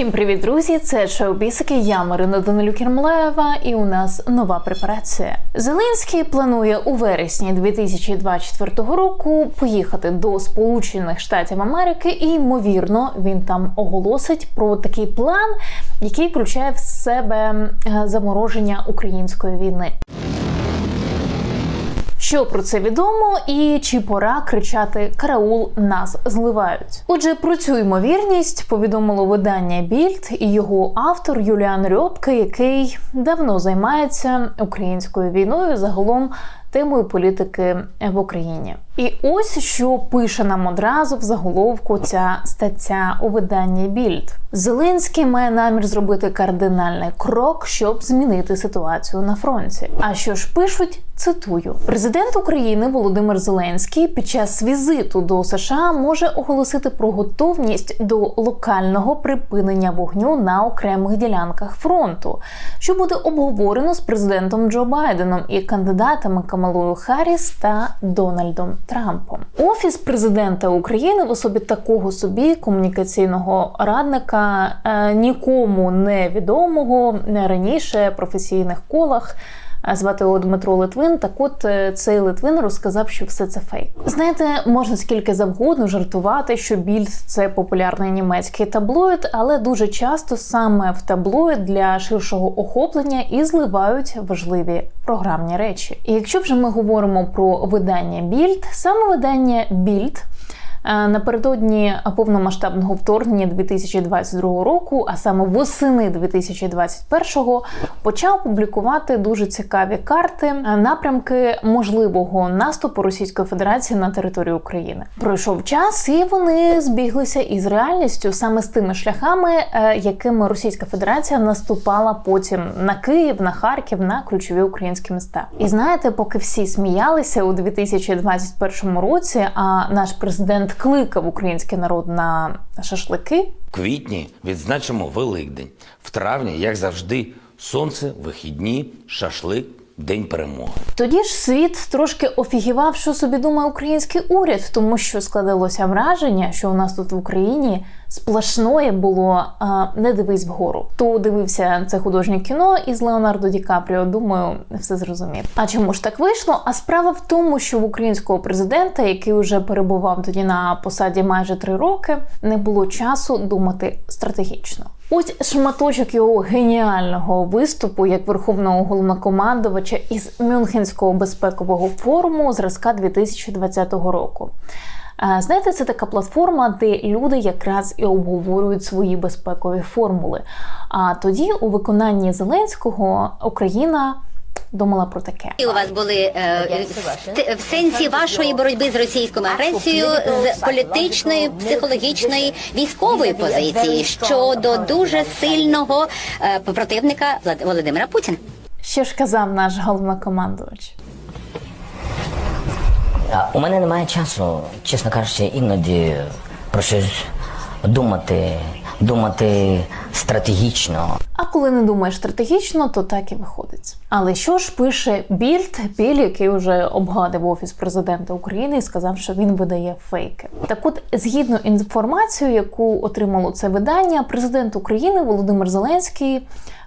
Всім привіт, друзі! Це шоу Бісики. Я Марина Данилюк Єрмолаєва, і у нас нова препарація. Зеленський планує у вересні 2024 року поїхати до Сполучених Штатів Америки, і ймовірно він там оголосить про такий план, який включає в себе е, замороження української війни. Що про це відомо, і чи пора кричати Караул нас зливають? Отже, про цю ймовірність повідомило видання Більд і його автор Юліан Рьопке, який давно займається українською війною, загалом темою політики в Україні. І ось що пише нам одразу в заголовку ця стаття у виданні Більд. Зеленський має намір зробити кардинальний крок, щоб змінити ситуацію на фронті. А що ж пишуть? Цитую, президент України Володимир Зеленський під час візиту до США може оголосити про готовність до локального припинення вогню на окремих ділянках фронту, що буде обговорено з президентом Джо Байденом і кандидатами Камалою Харріс та Дональдом Трампом. Офіс президента України в особі такого собі комунікаційного радника е, нікому не відомого не раніше професійних колах. Звати його Дмитро Литвин. Так от е, цей Литвин розказав, що все це фейк. Знаєте, можна скільки завгодно жартувати, що більд це популярний німецький таблоїд, але дуже часто саме в таблоїд для ширшого охоплення і зливають важливі програмні речі. І якщо вже ми говоримо про видання більд, саме видання більд. Е, Напередодні повномасштабного вторгнення 2022 року, а саме восени 2021-го, почав публікувати дуже цікаві карти е, напрямки можливого наступу Російської Федерації на територію України. Пройшов час, і вони збіглися із реальністю саме з тими шляхами, е, якими Російська Федерація наступала потім на Київ, на Харків, на ключові українські міста. І знаєте, поки всі сміялися у 2021 році, а наш президент кликав український народ на шашлики. В квітні відзначимо Великдень. В травні, як завжди, сонце, вихідні, шашлик, день перемоги. Тоді ж світ трошки офігівав, що собі думає український уряд, тому що складалося враження, що у нас тут в Україні сплошное було не дивись вгору. Хто дивився це художнє кіно із Леонардо Ді Капріо, думаю, все зрозумів. А чому ж так вийшло? А справа в тому, що в українського президента, який вже перебував тоді на посаді майже три роки, не було часу думати стратегічно. Ось шматочок його геніального виступу як верховного головнокомандувача із Мюнхенського безпекового форуму зразка 2020 року. Знаєте, це така платформа, де люди якраз і обговорюють свої безпекові формули. А тоді, у виконанні Зеленського, Україна думала про таке. І у вас були е, в- в сенсі вашої боротьби з російською агресією з політичної, психологічної, військової позиції щодо дуже сильного е, противника Володимира Путіна. Що ж казав наш головнокомандувач? У мене немає часу, чесно кажучи, іноді про щось думати, думати стратегічно. А коли не думаєш стратегічно, то так і виходить. Але що ж пише Більд, Біль, який вже обгадив офіс президента України і сказав, що він видає фейки. Так, от, згідно інформацією, яку отримало це видання, президент України Володимир Зеленський.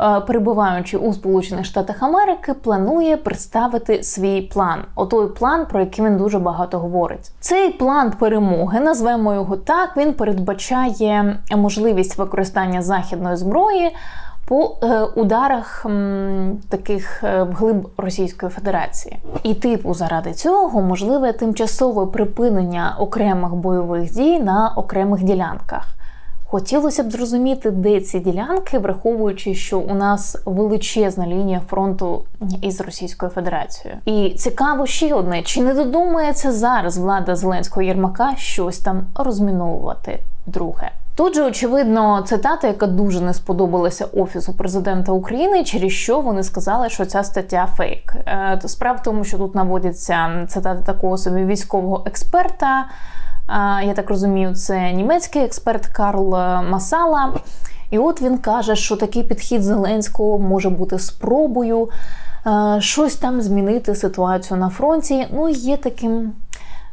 Е, Перебуваючи у Сполучених Штатах Америки, планує представити свій план. Отой план, про який він дуже багато говорить. Цей план перемоги, назвемо його так. Він передбачає можливість використання західної зброї по е, ударах таких е, вглиб Російської Федерації. І типу, заради цього можливе тимчасове припинення окремих бойових дій на окремих ділянках. Хотілося б зрозуміти, де ці ділянки, враховуючи, що у нас величезна лінія фронту із Російською Федерацією. І цікаво ще одне: чи не додумається зараз влада Зеленського Єрмака щось там розміновувати? Друге. Тут же очевидно цитата, яка дуже не сподобалася офісу президента України, через що вони сказали, що ця стаття фейк. Е, Справа в тому, що тут наводиться цитата такого собі військового експерта. Е, Я так розумію, це німецький експерт Карл Масала. І от він каже, що такий підхід Зеленського може бути спробою е, щось там змінити ситуацію на фронті. Ну, є таким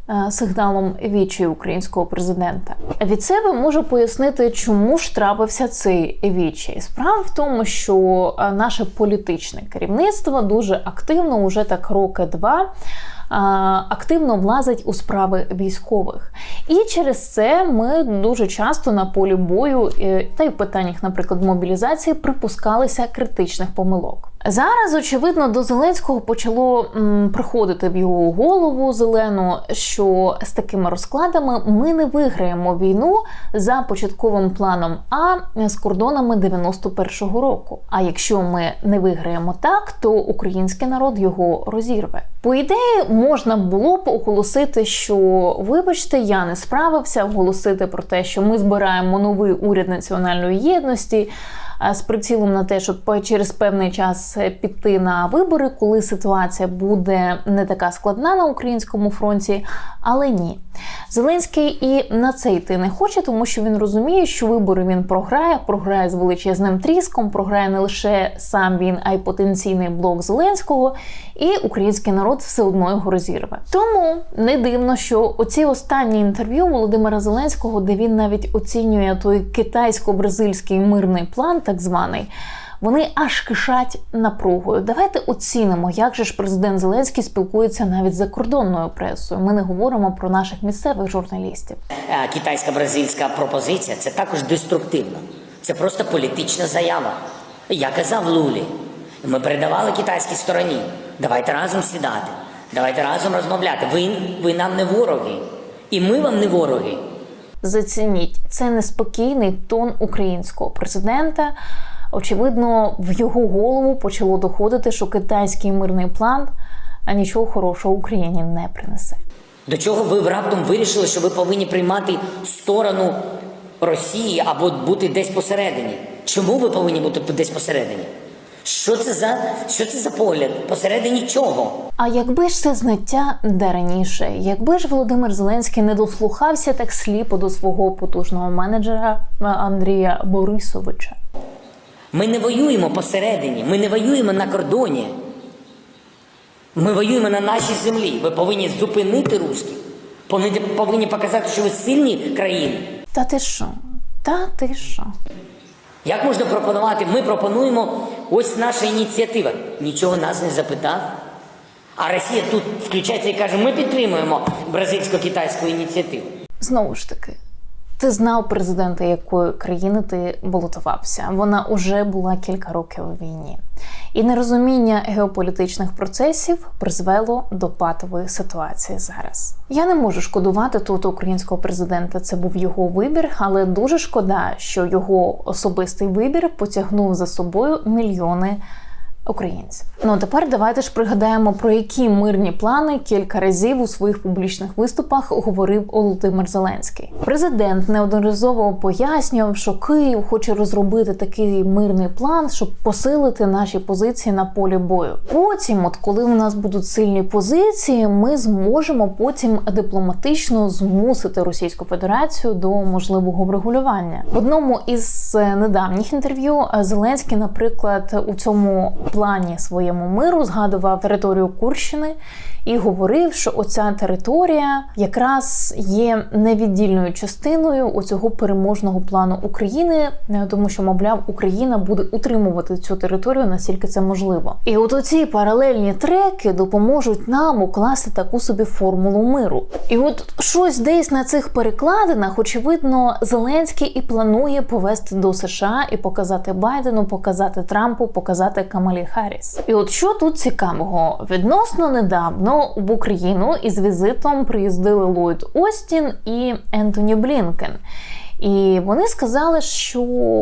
е, сигналом вічі українського президента. Від себе можу пояснити, чому ж трапився цей вічі. Справа в тому, що е, наше політичне керівництво дуже активно, уже так роки два. Активно влазить у справи військових, і через це ми дуже часто на полі бою е, та й в питаннях, наприклад, мобілізації, припускалися критичних помилок. Зараз, очевидно, до Зеленського почало м, приходити в його голову зелену, що з такими розкладами ми не виграємо війну за початковим планом А з кордонами 91-го року. А якщо ми не виграємо так, то український народ його розірве. По ідеї, можна було б оголосити, що вибачте, я не справився, оголосити про те, що ми збираємо новий уряд національної єдності з прицілом на те, щоб через певний час е, піти на вибори, коли ситуація буде не така складна на українському фронті. Але ні, Зеленський і на це йти не хоче, тому що він розуміє, що вибори він програє, програє з величезним тріском, програє не лише сам він, а й потенційний блок Зеленського, і український народ все одно його розірве. Тому не дивно, що оці останні інтерв'ю Володимира Зеленського, де він навіть оцінює той китайсько-бразильський мирний план, так званий. Вони аж кишать напругою. Давайте оцінимо, як же ж президент Зеленський спілкується навіть з закордонною пресою. Ми не говоримо про наших місцевих журналістів. Е, китайсько-бразильська пропозиція це також деструктивно. Це просто політична заява. Я казав Лулі. Ми передавали китайській стороні. Давайте разом сідати, давайте разом розмовляти. Ви, ви нам не вороги, і ми вам не вороги. Зацініть це неспокійний тон українського президента. Очевидно, в його голову почало доходити, що китайський мирний план а нічого хорошого Україні не принесе. До чого ви раптом вирішили, що ви повинні приймати сторону Росії або бути десь посередині? Чому ви повинні бути десь посередині? Що це за що це за погляд? Посередині чого? А якби ж це знаття де раніше, якби ж Володимир Зеленський не дослухався так сліпо до свого потужного менеджера Андрія Борисовича. Ми не воюємо посередині, ми не воюємо на кордоні. Ми воюємо на нашій землі. Ви повинні зупинити русських. Повинні, повинні показати, що ви сильні країни. Та ти що? Та ти що? Як можна пропонувати? Ми пропонуємо ось наша ініціатива. Нічого нас не запитав. А Росія тут включається і каже: ми підтримуємо бразильсько-китайську ініціативу. Знову ж таки, ти знав президента, якої країни ти балотувався. Вона уже була кілька років у війні. І нерозуміння геополітичних процесів призвело до патової ситуації зараз. Я не можу шкодувати тут українського президента. Це був його вибір, але дуже шкода, що його особистий вибір потягнув за собою мільйони українців. Ну тепер давайте ж пригадаємо, про які мирні плани кілька разів у своїх публічних виступах говорив Володимир Зеленський. Президент неодноразово пояснював, що Київ хоче розробити такий мирний план, щоб посилити наші позиції на полі бою. Потім, от коли у нас будуть сильні позиції, ми зможемо потім дипломатично змусити Російську Федерацію до можливого врегулювання. В одному із е, недавніх інтерв'ю е, Зеленський, наприклад, у цьому плані своєму миру згадував територію Курщини і говорив, що оця територія якраз є невіддільною частиною оцього переможного плану України, е, тому що, мовляв, Україна буде утримувати цю територію наскільки це можливо. І от оці паралельні треки допоможуть нам укласти таку собі формулу миру. І от щось десь на цих перекладинах, очевидно, Зеленський і планує повести до США і показати Байдену, показати Трампу, показати Камалі Харріс. І от що тут цікавого, відносно недавно в Україну із візитом приїздили Ллойд Остін і Ентоні Блінкен. І вони сказали, що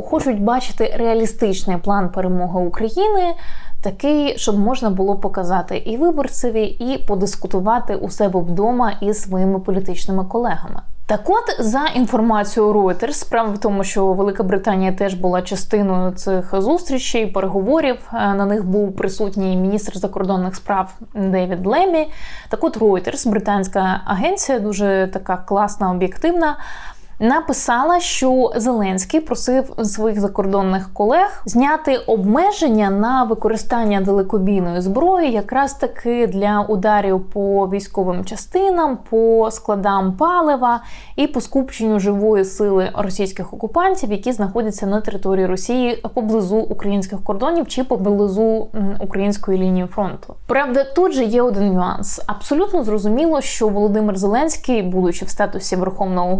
хочуть бачити реалістичний план перемоги України, такий, щоб можна було показати і виборцеві, і подискутувати у себе вдома із своїми політичними колегами. Так от, за інформацією Reuters, справа в тому, що Велика Британія теж була частиною цих зустрічей, переговорів. Е, На них був присутній міністр закордонних справ Девід Лемі. Так от Reuters, британська агенція, дуже така класна, об'єктивна. Написала, що Зеленський просив своїх закордонних колег зняти обмеження на використання далекобійної зброї, якраз таки для ударів по військовим частинам, по складам палива і по скупченню живої сили російських окупантів, які знаходяться на території Росії поблизу українських кордонів чи поблизу української лінії фронту. Правда, тут же є один нюанс. Абсолютно зрозуміло, що Володимир Зеленський, будучи в статусі верховного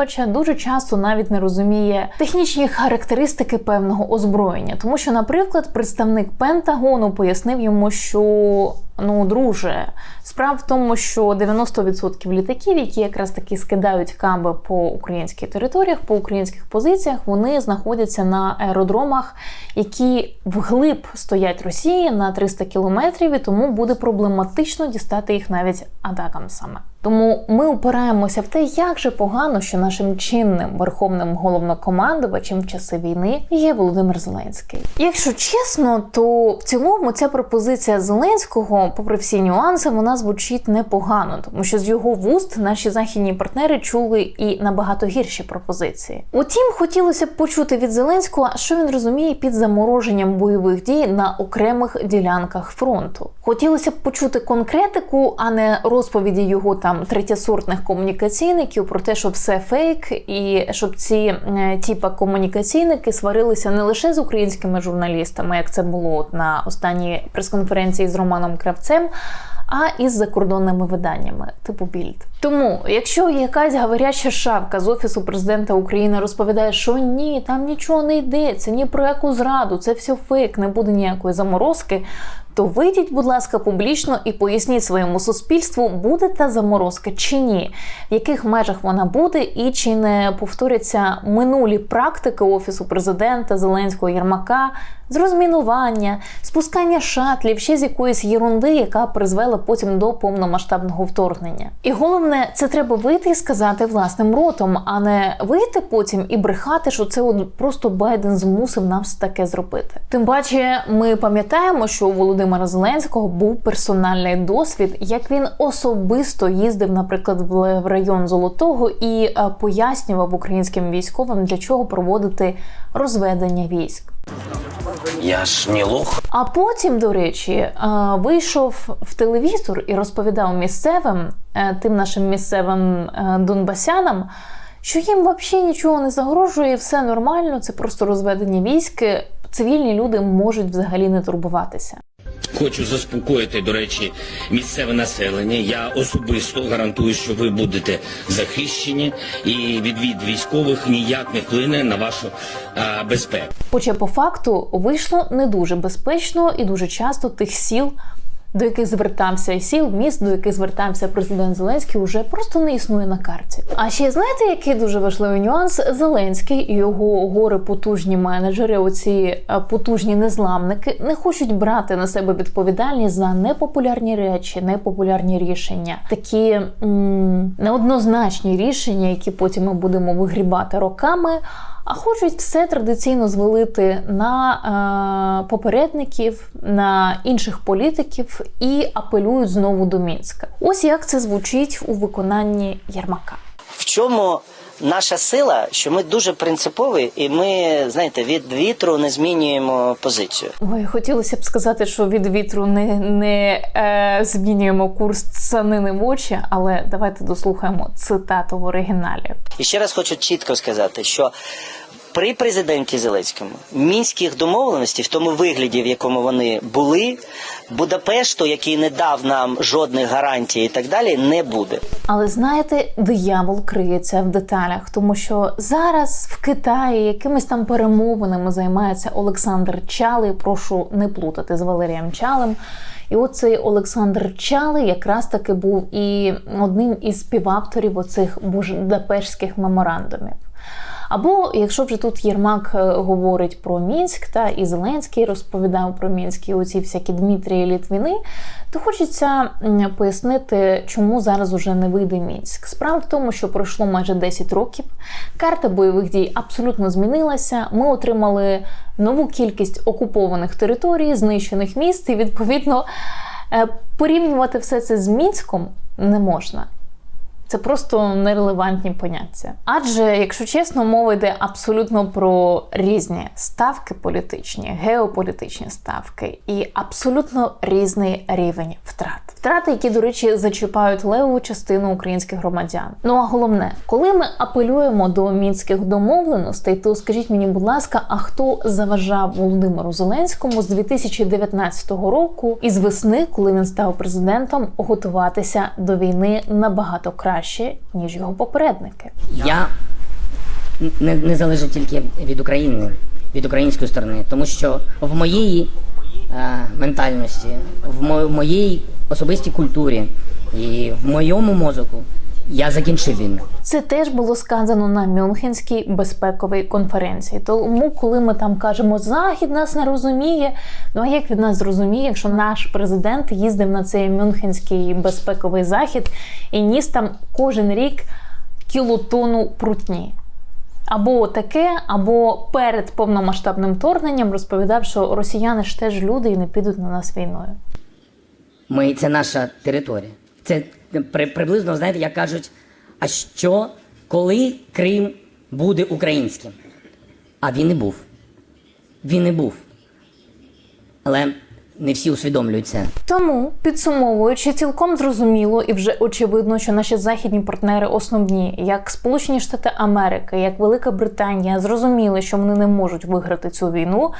головнокомандувача, дуже часто навіть не розуміє технічні характеристики певного озброєння, тому що, наприклад, представник Пентагону пояснив йому, що ну, друже, справа в тому, що 90% літаків, які якраз таки скидають каби по українських територіях, по українських позиціях, вони знаходяться на аеродромах, які вглиб стоять Росії на 300 кілометрів, і тому буде проблематично дістати їх навіть атакам саме. Тому ми упираємося в те, як же погано, що нашим чинним верховним головнокомандувачем в часи війни є Володимир Зеленський. Якщо чесно, то в цілому ця пропозиція Зеленського, попри всі нюанси, вона звучить непогано, тому що з його вуст наші західні партнери чули і набагато гірші пропозиції. Утім, хотілося б почути від Зеленського, що він розуміє під замороженням бойових дій на окремих ділянках фронту. Хотілося б почути конкретику, а не розповіді його там третєсортних комунікаційників про те, що все фейк, і щоб ці е, типа комунікаційники сварилися не лише з українськими журналістами, як це було на останній прес-конференції з Романом Кравцем. А із закордонними виданнями, типу Більд. Тому, якщо якась говоряща шавка з офісу президента України розповідає, що ні, там нічого не йдеться, ні про яку зраду, це все фейк, не буде ніякої заморозки. То вийдіть, будь ласка, публічно і поясніть своєму суспільству, буде та заморозка чи ні, в яких межах вона буде, і чи не повторяться минулі практики офісу президента Зеленського Єрмака з розмінування, спускання шатлів, ще з якоїсь єрунди, яка призвела потім до повномасштабного вторгнення. І головне, це треба вийти і сказати власним ротом, а не вийти потім і брехати, що це от просто Байден змусив нас таке зробити. Тим паче, ми пам'ятаємо, що у Володимира Зеленського був персональний досвід, як він особисто їздив, наприклад, в район Золотого і е, пояснював українським військовим, для чого проводити розведення військ. Я ж не лох. А потім, до речі, е, вийшов в телевізор і розповідав місцевим, е, тим нашим місцевим е, донбасянам, що їм взагалі нічого не загрожує, все нормально, це просто розведення військ. Цивільні люди можуть взагалі не турбуватися. Хочу заспокоїти, до речі, місцеве населення. Я особисто гарантую, що ви будете захищені, і відвід військових ніяк не вплине на вашу а, безпеку. Хоча по факту вийшло не дуже безпечно і дуже часто тих сіл, до яких звертався і сіл, міст, до яких звертався президент Зеленський, уже просто не існує на карті. А ще знаєте, який дуже важливий нюанс? Зеленський і його гори потужні менеджери, оці е, потужні незламники, не хочуть брати на себе відповідальність за непопулярні речі, непопулярні рішення, такі м- неоднозначні рішення, які потім ми будемо вигрібати роками. А хочуть все традиційно звалити на е, попередників, на інших політиків і апелюють знову до Мінська. Ось як це звучить у виконанні Єрмака. В чому наша сила, що ми дуже принципові, і ми, знаєте, від вітру не змінюємо позицію. Ой, хотілося б сказати, що від вітру не, не е, змінюємо курс санини в очі, але давайте дослухаємо цитату в оригіналі. І ще раз хочу чітко сказати, що при президенті Зеленському мінських домовленостей в тому вигляді, в якому вони були, Будапешту, який не дав нам жодних гарантій і так далі, не буде. Але знаєте, диявол криється в деталях, тому що зараз в Китаї якимись там перемовинами займається Олександр Чалий. Прошу не плутати з Валерієм Чалим. І оцей Олександр Чалий якраз таки був і одним із співавторів оцих будапештських меморандумів. Або якщо вже тут Єрмак е, говорить про Мінськ, та і Зеленський розповідав про Мінськ, і оці всякі Дмитрії Літвіни, то хочеться пояснити, чому зараз уже не вийде Мінськ. Справа в тому, що пройшло майже 10 років. Карта бойових дій абсолютно змінилася. Ми отримали нову кількість окупованих територій, знищених міст, і відповідно е, порівнювати все це з Мінськом не можна. Це просто нерелевантні поняття. Адже, якщо чесно, мова йде абсолютно про різні ставки політичні, геополітичні ставки і абсолютно різний рівень втрат. Втрати, які, до речі, зачіпають левову частину українських громадян. Ну а головне, коли ми апелюємо до мінських домовленостей, то скажіть мені, будь ласка, а хто заважав Володимиру Зеленському з 2019 року і з весни, коли він став президентом, готуватися до війни набагато краще ніж його попередники? Я не, не залежу тільки від України, від української сторони, тому що в моїй е, ментальності, в, мо, в моїй особистій культурі і в моєму мозоку я закінчив війну. Це теж було сказано на Мюнхенській безпековій конференції. Тому, коли ми там кажемо, Захід нас не розуміє. Ну а як від нас зрозуміє, якщо наш президент їздив на цей Мюнхенський безпековий захід і ніс там кожен рік кілотону прутні? Або таке, або перед повномасштабним вторгненням розповідав, що росіяни ж теж люди і не підуть на нас війною. Ми це наша територія. Це при, приблизно, знаєте, як кажуть, а що, коли Крим буде українським? А він і був. Він і був. Але не всі усвідомлюють це. Тому, підсумовуючи, цілком зрозуміло і вже очевидно, що наші західні партнери основні, як Сполучені Штати Америки, як Велика Британія, зрозуміли, що вони не можуть виграти цю війну.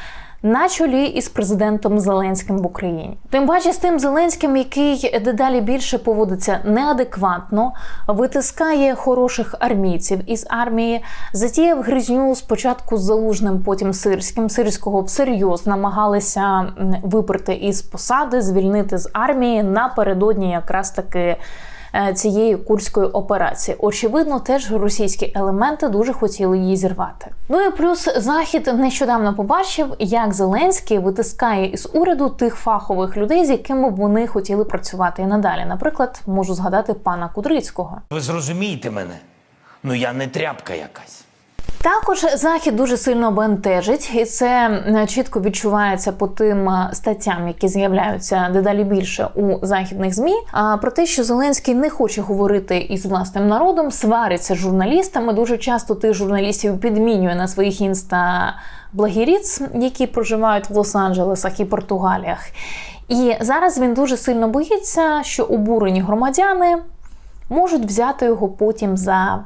На чолі із президентом Зеленським в Україні, тим паче з тим Зеленським, який дедалі більше поводиться неадекватно, витискає хороших армійців із армії, затіяв гризню спочатку з залужним, потім сирським. Сирського всерйоз намагалися виперти із посади, звільнити з армії напередодні якраз таки цієї курської операції. Очевидно, теж російські елементи дуже хотіли її зірвати. Ну і плюс захід нещодавно побачив, як Зеленський витискає із уряду тих фахових людей, з якими вони хотіли працювати і надалі. Наприклад, можу згадати пана Кудрицького. Ви зрозумієте мене? Ну я не тряпка якась. Також захід дуже сильно бентежить, і це е, чітко відчувається по тим е, статтям, які з'являються дедалі більше у західних змі. А про те, що Зеленський не хоче говорити із власним народом, свариться з журналістами. Дуже часто тих журналістів підмінює на своїх інста благіріц, які проживають в Лос-Анджелесах і Португаліях. І зараз він дуже сильно боїться, що обурені громадяни можуть взяти його потім за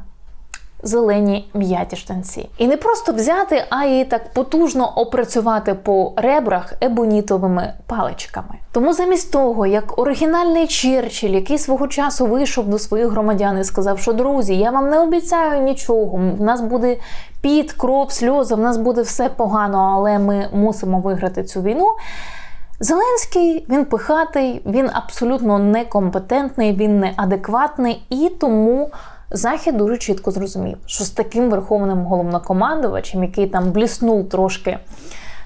зелені м'яті штанці. І не просто взяти, а й так потужно опрацювати по ребрах ебонітовими паличками. Тому замість того, як оригінальний Черчилль, який свого часу вийшов до своїх громадян і сказав, що друзі, я вам не обіцяю нічого. В нас буде піт, кров, сльози, в нас буде все погано, але ми мусимо виграти цю війну. Зеленський він пихатий, він абсолютно некомпетентний, він неадекватний і тому. Захід дуже чітко зрозумів, що з таким верховним головнокомандувачем, який там бліснув трошки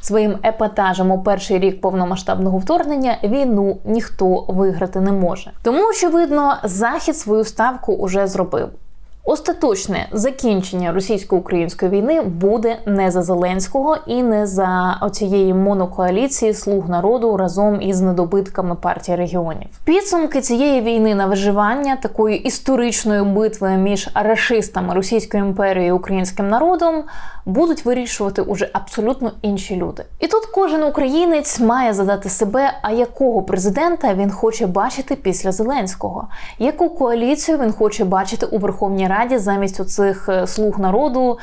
своїм епатажем у перший рік повномасштабного вторгнення, війну ніхто виграти не може. Тому, очевидно, захід свою ставку уже зробив. Остаточне закінчення російсько-української війни буде не за Зеленського і не за оцієї монокоаліції слуг народу разом із недобитками партії регіонів. Підсумки цієї війни на виживання такої історичної битви між рашистами Російської імперії і українським народом будуть вирішувати уже абсолютно інші люди. І тут кожен українець має задати себе, а якого президента він хоче бачити після Зеленського, яку коаліцію він хоче бачити у Верховній Раді замість оцих е, слуг народу.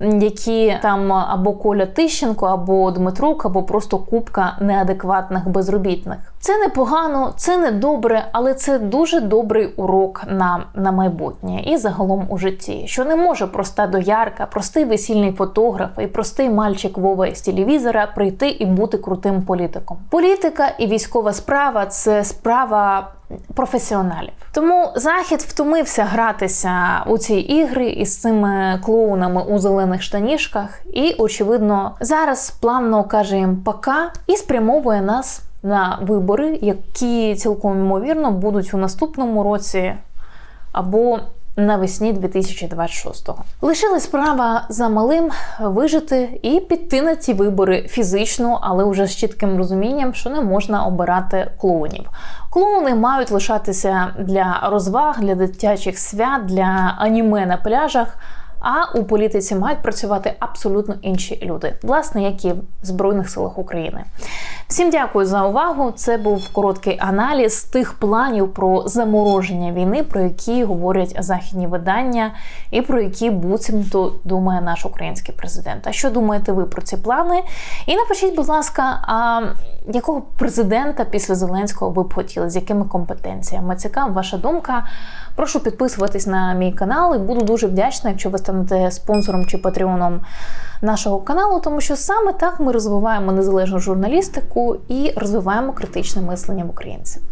Які там або Коля Тищенко, або Дмитрук, або просто купка неадекватних безробітних. Це непогано, це не добре, але це дуже добрий урок нам на майбутнє і загалом у житті, що не може проста доярка, простий весільний фотограф і простий мальчик Вова з телевізора прийти і бути крутим політиком. Політика і військова справа це справа професіоналів. Тому захід втомився гратися у ці ігри із цими клоунами у зелених штанішках, і очевидно зараз плавно каже їм пока і спрямовує нас на вибори, які цілком ймовірно будуть у наступному році або навесні 2026-го. Лишилась справа за малим вижити і піти на ці вибори фізично, але вже з чітким розумінням, що не можна обирати клоунів. Клоуни мають лишатися для розваг, для дитячих свят, для аніме на пляжах. А у політиці мають працювати абсолютно інші люди, власне, як і в Збройних силах України. Всім дякую за увагу. Це був короткий аналіз тих планів про замороження війни, про які говорять західні видання, і про які буцімто думає наш український президент. А що думаєте ви про ці плани? І напишіть, будь ласка, а якого президента після Зеленського ви б хотіли, з якими компетенціями? Цікава ваша думка. Прошу підписуватись на мій канал і буду дуже вдячна, якщо ви станете спонсором чи патреоном нашого каналу, тому що саме так ми розвиваємо незалежну журналістику і розвиваємо критичне мислення в українців.